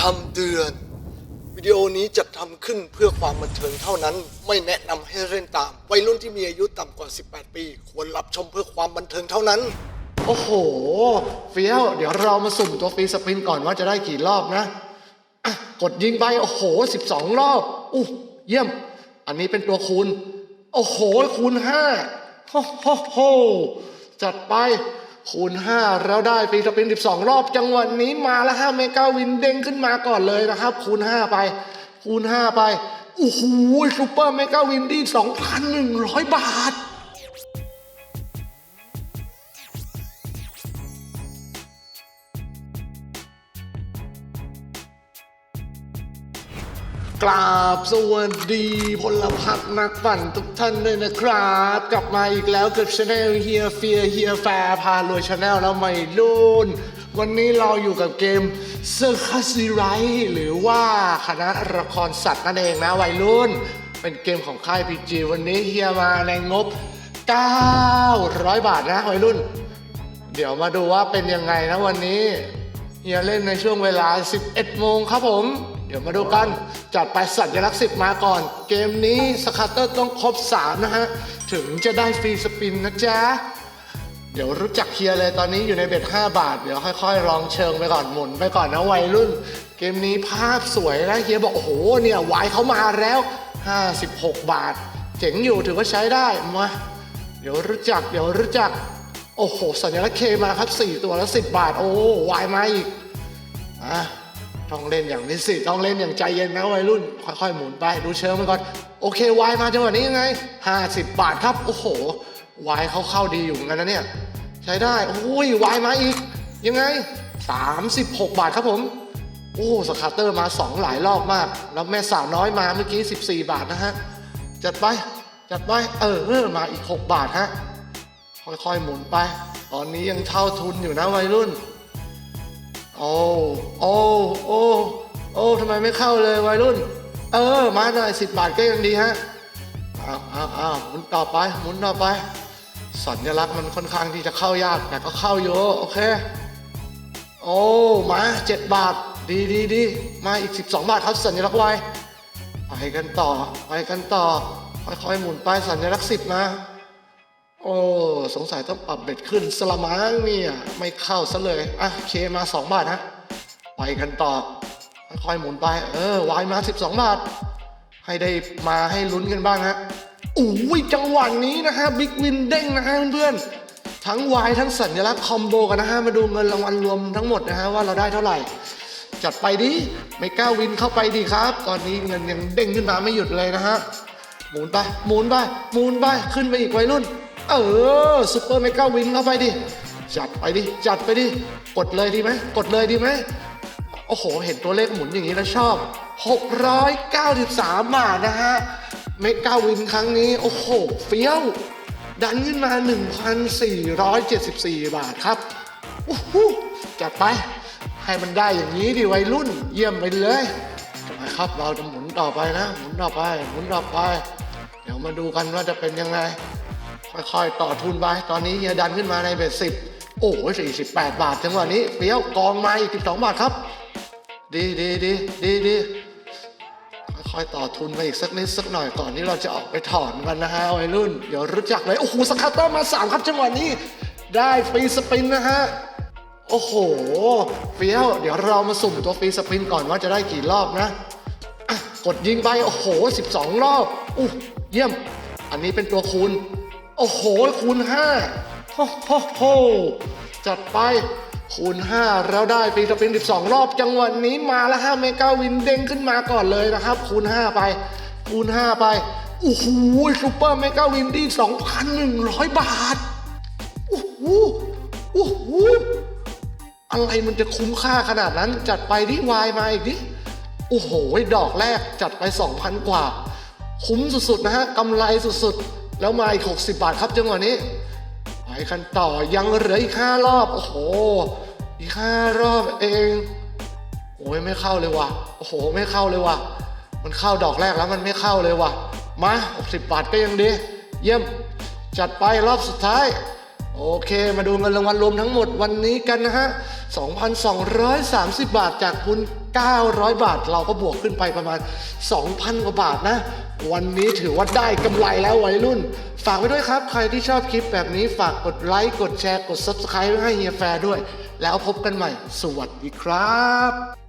คำเตือน วิดีโอนี้จัดทำขึ้นเพื่อความบันเทิงเท่านั้น ไม่แนะนำให้เล่นตาม วัยรุ่นที่มีอายุต่ำกว่า 18 ปี ควรรับชมเพื่อความบันเทิงเท่านั้น โอ้โห เฟี้ยว เดี๋ยวเรามาสุ่มตัวฟรีสปินก่อนว่าจะได้กี่รอบนะอะกดยิงไป โอ้โห 12 รอบอู้เยี่ยม อันนี้เป็นตัวคูณ โอ้โห คูณ5โอ้โหโหจัดไป คูณ 5 แล้วได้ฟรีสปิน 12 รอบจังหวะนี้มาแล้วฮะเมกาวินเด้งขึ้นมาก่อนเลยนะครับ คูณ 5 ไป คูณ 5 ไป โอ้โหซูเปอร์เมกาวินดี้2,100 บาท กราบสวัสดีพลพักนักปั่นทุกท่านด้วยนะครับ กลับมาอีกแล้วกับช anel เฮียเฟียเฮียแฟร์พารวยชาแนลแล้วไม่รุ่น วันนี้เราอยู่กับเกมเซอร์คัสซีไรหรือว่าคณะละครสัตว์นั่นเองนะวัยรุ่น เป็นเกมของค่ายพีจีวันนี้เฮียมาในงบ 900 บาทนะวัยรุ่น เดี๋ยวมาดูว่าเป็นยังไงนะวันนี้เฮียเล่นในช่วงเวลา 11 โมงครับผม เดี๋ยวมาดูกัน จัดไปสัญลักษณ์สิบมาก่อน เกมนี้สคัตเตอร์ต้องครบ 3 นะฮะ ถึงจะได้ฟรีสปินนะจ๊ะ เดี๋ยวรู้จักเฮียเลยตอนนี้อยู่ในเบ็ด5 บาท เดี๋ยวค่อยๆลองเชิงไปก่อนหมุนไปก่อนนะวัยรุ่น เกมนี้ภาพสวยนะเฮียบอกโอ้โหเนี่ยวายเขามาแล้ว 56 บาท เจ๋งอยู่ถือว่าใช้ได้มาเดี๋ยวรู้จักเดี๋ยวรู้จักโอ้โหสัญลักษณ์เคมาครับ 4 ตัวแล้ว10 บาท โอ้วายมาอีกอะ ต้องเล่นอย่างนี้สิต้องเล่นอย่างใจเย็นนะวัยรุ่น ค่อยๆหมุนไปดูเชิงไปก่อนโอเควายมาจังหวะนี้ยังไง 50 บาทครับ โอ้โหวายเขาเข้าดีอยู่เหมือนกันนะเนี่ยใช้ได้โอ้ยวายมาอีก ยังไง 36 บาทครับผม โอ้สคาเตอร์มา 2 หลายรอบมาก แล้วแม่สาวน้อยมาเมื่อกี้ 14 บาทนะฮะ จัดไป จัดไป เออเออมาอีก 6 บาทฮะ ค่อยๆหมุนไป ตอนนี้ยังเท่าทุนอยู่นะวัยรุ่น โอ้โอ้โอ้โอ้ทำไมไม่เข้าเลยวัยรุ่น เออ มาหน่อยสิบบาทก็ยังดีฮะอ้าวอ้าวอ้าวหมุนต่อไปหมุนต่อไป สัญลักษณ์มันค่อนข้างที่จะเข้ายากแต่ก็เข้าอยู่โอเค โอ้มาเจ็ดบาท ดีดีดีมาอีก12บสองบาทครับสัญลักษณ์ไวไปกันต่อไปกันต่อ ค่อยๆหมุนไปสัญลักษณ์สิบมา โอ้สงสัยต้องปรับเบ็ดขึ้นสละมังเนี่ยไม่เข้าซะเลยอะเคมา2บาทฮะไปกันต่อค่อยหมุนไป เออวายมา 12 บาท ให้ได้มาให้ลุ้นกันบ้างฮะอุ้ยจังหวะนี้นะฮะบิ๊กวินเด้งนะฮะเพื่อนๆทั้งวายทั้งสัญลักษณ์คอมโบกันนะฮะมาดูเงินรางวัลรวมทั้งหมดนะฮะว่าเราได้เท่าไหร่ จัดไปดิไม่กล้าวินเข้าไปดีครับ ตอนนี้เงินยังเด้งขึ้นมาไม่หยุดเลยนะฮะหมุนไปหมุนไปหมุนไปขึ้นไปอีกวัยรุ่น เออซุปเปอร์เมกาวินเข้าไปดิ จัดไปดิ จัดไปดิ กดเลยดีไหม กดเลยดีไหม โอ้โห เห็นตัวเลขหมุนอย่างนี้แล้วชอบ 693 บาทนะฮะ เมกาวินครั้งนี้ โอ้โห เฟี้ยว ดันขึ้นมา 1,474 บาทครับโอ้โหจัดไป ให้มันได้อย่างนี้ดิวัยรุ่น เยี่ยมไปเลยมครับ เราจะหมุนต่อไปนะ หมุนต่อไป หมุนต่อไป เดี๋ยวมาดูกันว่าจะเป็นยังไง ค่อยๆ ต่อทุนไป ตอนนี้เฮียดันขึ้นมาในเบ็ดสิบโอ้ย48บาทจังหวะนี้เฟี้ยวกองมาอีก12บาทครับ ดีดีดีดีดีค่อยๆต่อทุนไปอีกสักนิดสักหน่อยก่อนที่เราจะออกไปถอนกันนะฮะวัยรุ่น เดี๋ยวรู้จักเลย โอ้โหสกัตเตอร์มา3ครับจังหวะนี้ ได้ฟรีสปินนะฮะโอ้โหเฟี้ยวเดี๋ยวเรามาสุ่มตัวฟรีสปินก่อนว่าจะได้กี่รอบนะะกดยิงไปโอ้โห 12 รอบอู้เยี่ยม อันนี้เป็นตัวคูณ โอ้โห คูณ5โอ้โหโหจัดไป คูณ 5 แล้วได้ฟรีสปิน 12 รอบจังหวะนี้มาแล้วฮะเมกาวินเด้งขึ้นมาก่อนเลยนะครับ คูณ 5 ไป คูณ 5 ไป โอ้โหซูเปอร์เมกาวินดี้2,100 บาท โอ้โหโอ้โหอะไรมันจะคุ้มค่าขนาดนั้นจัดไปดิวายมาอีกดิโอ้โห ดอกแรกจัดไป 2,000 กว่า คุ้มสุดๆนะฮะกำไรสุดๆ แล้วมาอีก 60 บาทครับจังหวะนี้ไปกันต่อยังเหลืออีก5รอบ โอ้โห อีก5รอบเองโอ้ยไม่เข้าเลยว่ะ โอ้โห ไม่เข้าเลยว่ะ มันเข้าดอกแรกแล้วมันไม่เข้าเลยว่ะ มา60บาทก็ยังดี เยี่ยม จัดไปรอบสุดท้าย โอเคมาดูเงินรางวัลรวมทั้งหมดวันนี้กันนะฮะ 2,230 บาทจากคุณ 900 บาท เราก็บวกขึ้นไปประมาณ 2,000 กว่าบาทนะ วันนี้ถือว่าได้กำไรแล้ววัยรุ่น ฝากไว้ด้วยครับ ใครที่ชอบคลิปแบบนี้ฝากกดไลค์กดแชร์กด Subscribe ให้เฮียแฟร์ด้วย แล้วพบกันใหม่ สวัสดีครับ